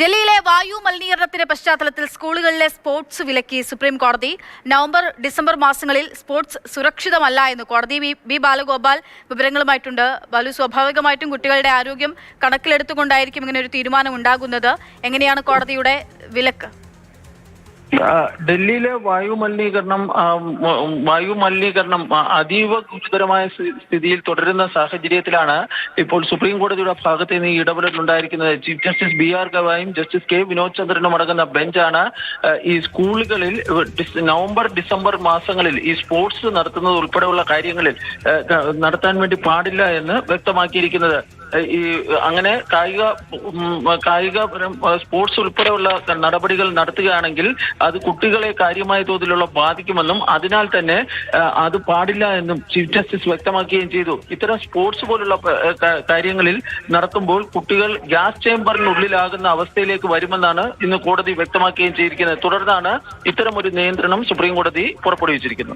ഡൽഹിയിലെ വായു മലിനീകരണത്തിന്റെ പശ്ചാത്തലത്തിൽ സ്കൂളുകളിലെ സ്പോർട്സ് വിലക്കി സുപ്രീം കോടതി. നവംബർ ഡിസംബർ മാസങ്ങളിൽ സ്പോർട്സ് സുരക്ഷിതമല്ല എന്ന് കോടതി ബി ബാലഗോപാൽ വിവരങ്ങളുമായിട്ടുണ്ട്. ബാലു സ്വാഭാവികമായിട്ടും കുട്ടികളുടെ ആരോഗ്യം കണക്കിലെടുത്തുകൊണ്ടായിരിക്കും ഇങ്ങനെ ഒരു തീരുമാനം ഉണ്ടാകുന്നത്. എങ്ങനെയാണ് കോടതിയുടെ വിലക്ക്? ഡൽഹിയിലെ വായു മലിനീകരണം വായു മലിനീകരണം അതീവ ഗുരുതരമായ സ്ഥിതിയിൽ തുടരുന്ന സാഹചര്യത്തിലാണ് ഇപ്പോൾ സുപ്രീം കോടതിയുടെ ഭാഗത്ത് നിന്ന് ഈ ഇടപെടൽ ഉണ്ടായിരിക്കുന്നത്. ചീഫ് ജസ്റ്റിസ് ബി ആർ ഗവായും ജസ്റ്റിസ് കെ വിനോദ് ചന്ദ്രനും അടങ്ങുന്ന ബെഞ്ചാണ് ഈ സ്കൂളുകളിൽ നവംബർ ഡിസംബർ മാസങ്ങളിൽ ഈ സ്പോർട്സ് നടത്തുന്നത് ഉൾപ്പെടെയുള്ള കാര്യങ്ങളിൽ നടത്താൻ വേണ്ടി പാടില്ല എന്ന് വ്യക്തമാക്കിയിരിക്കുന്നത്. ഈ അങ്ങനെ കായിക കായിക സ്പോർട്സ് ഉൾപ്പെടെയുള്ള നടപടികൾ നടത്തുകയാണെങ്കിൽ അത് കുട്ടികളെ കാര്യമായ തോതിലുള്ള ബാധിക്കുമെന്നും അതിനാൽ തന്നെ അത് പാടില്ല എന്നും ചീഫ് ജസ്റ്റിസ് വ്യക്തമാക്കുകയും ചെയ്തു. ഇത്തരം സ്പോർട്സ് പോലുള്ള കാര്യങ്ങളിൽ നടത്തുമ്പോൾ കുട്ടികൾ ഗ്യാസ് ചേംബറിനുള്ളിലാകുന്ന അവസ്ഥയിലേക്ക് വരുമെന്നാണ് ഇന്ന് കോടതി വ്യക്തമാക്കുകയും ചെയ്തിരിക്കുന്നത്. തുടർന്നാണ് ഇത്തരം ഒരു നിയന്ത്രണം സുപ്രീം കോടതി പുറപ്പെടുവിച്ചിരിക്കുന്നത്.